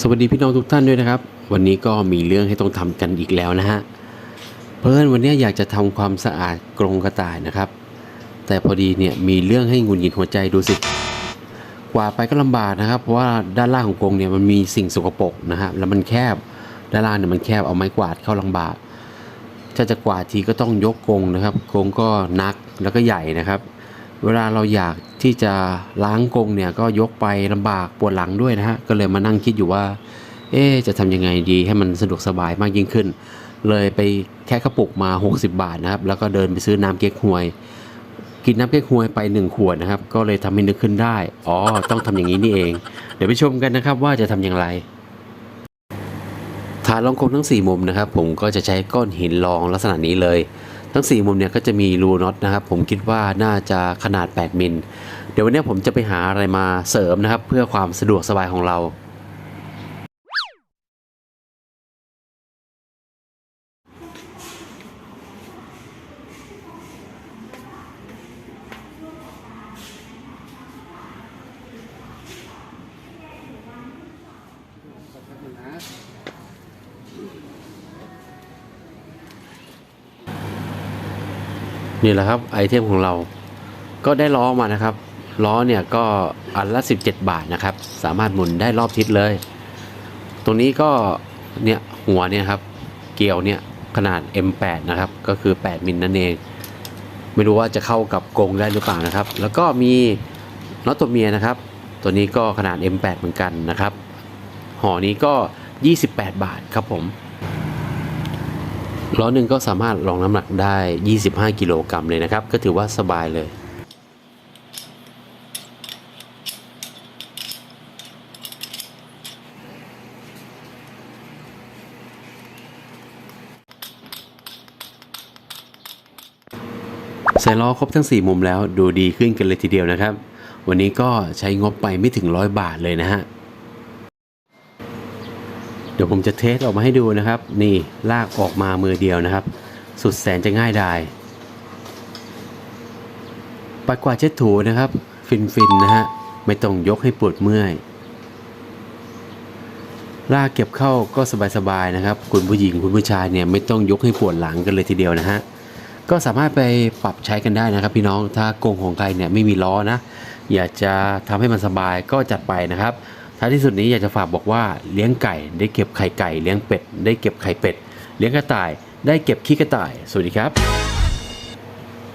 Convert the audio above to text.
สวัสดีพี่น้องทุกท่านด้วยนะครับ วันนี้ก็มีเรื่องให้ต้องทำกันอีกแล้วนะฮะเพื่อนวันนี้อยากจะทำความสะอาดกรงกระต่ายนะครับ แต่พอดีเนี่ยมีเรื่องให้หงุนหงิดหัวใจดูสิกว่าไปก็ลำบากนะครับเพราะว่าด้านล่างของกรงเนี่ยมันมีสิ่งสกปรกนะฮะแล้วมันแคบด้านล่างเนี่ยมันแคบเอาไม้กวาดเข้าลำบากถ้าจะกวาดทีก็ต้องยกกรงนะครับกรงก็นักแล้วก็ใหญ่นะครับ เวลาเราอยาก ที่จะล้างกงเนี่ยก็ยกไปลำบากปวดหลังด้วยนะฮะก็เลยมานั่งคิดอยู่ว่า เอ๊จะทำยังไงดีให้มันสะดวกสบายมากยิ่งขึ้น เลยไปแค่กระปุกมา 60 บาทนะครับ แล้วก็เดินไปซื้อน้ำเก๊กฮวย กินน้ำเก๊กฮวยไป 1 ขวดนะครับ ก็เลยทำให้นึกขึ้นได้ อ๋อ ต้องทำอย่างนี้นี่เอง เดี๋ยวไปชมกันนะครับว่าจะทำอย่างไรฐานรองกงทั้ง 4 มุมนะครับ ผมก็จะใช้ก้อนหินรองลักษณะนี้เลย ทั้ง 4 มุมเนี่ยก็จะมีรูน็อตนะครับ ผมคิดว่าน่าจะขนาด 8 มิล เดี๋ยววันนี้ผมจะไปหาอะไรมาเสริมนะครับ เพื่อความสะดวกสบายของเรา นี่แหละครับไอเทมของเรา ก็ได้ล้อมานะครับ ล้อเนี่ยก็อันละ 17 บาทนะครับ สามารถหมุนได้รอบทิศเลย ตรงนี้ก็เนี่ยหัวเนี่ยครับ เกลียวเนี่ยขนาด M8 นะครับ ก็คือ 8 มิลนั่นเอง ไม่รู้ว่าจะเข้ากับกรงได้หรือเปล่านะครับ แล้วก็มีน็อตตัวเมียนะครับ ตัวนี้ก็ขนาด M8 เหมือนกันนะครับห่อนี้ก็ 28 บาทครับผม ล้อหนึ่งก็สามารถรองน้ำหนักได้ 25 กิโลกรัมเลยนะครับ ก็ถือว่าสบายเลยใส่ล้อครบทั้ง 4 มุมแล้วดูดีขึ้นกันเลยทีเดียวนะครับ วันนี้ก็ใช้งบไปไม่ถึงร้อยบาทเลยนะฮะ เดี๋ยวผมจะเทสออกมาให้ดูนะครับ นี่ลากออกมามือเดียวนะครับ สุดแสนจะง่ายดายปัดกวาดเช็ดถูนะครับ ฟินๆนะฮะไม่ต้องยกให้ปวดเมื่อย ลากเก็บเข้าก็สบายๆนะครับ คุณผู้หญิงคุณผู้ชายเนี่ยไม่ต้องยกให้ปวดหลังกันเลยทีเดียวนะฮะก็สามารถไปปรับใช้กันได้นะครับพี่น้องถ้ากรงของใครเนี่ยไม่มีล้อนะ อยากจะทำให้มันสบายก็จัดไปนะครับ ท้ายที่สุดนี้อยากจะฝากบอกว่าเลี้ยงไก่ได้เก็บไข่ไก่ เลี้ยงเป็ดได้เก็บไข่เป็ด เลี้ยงกระต่ายได้เก็บขี้กระต่าย สวัสดีครับ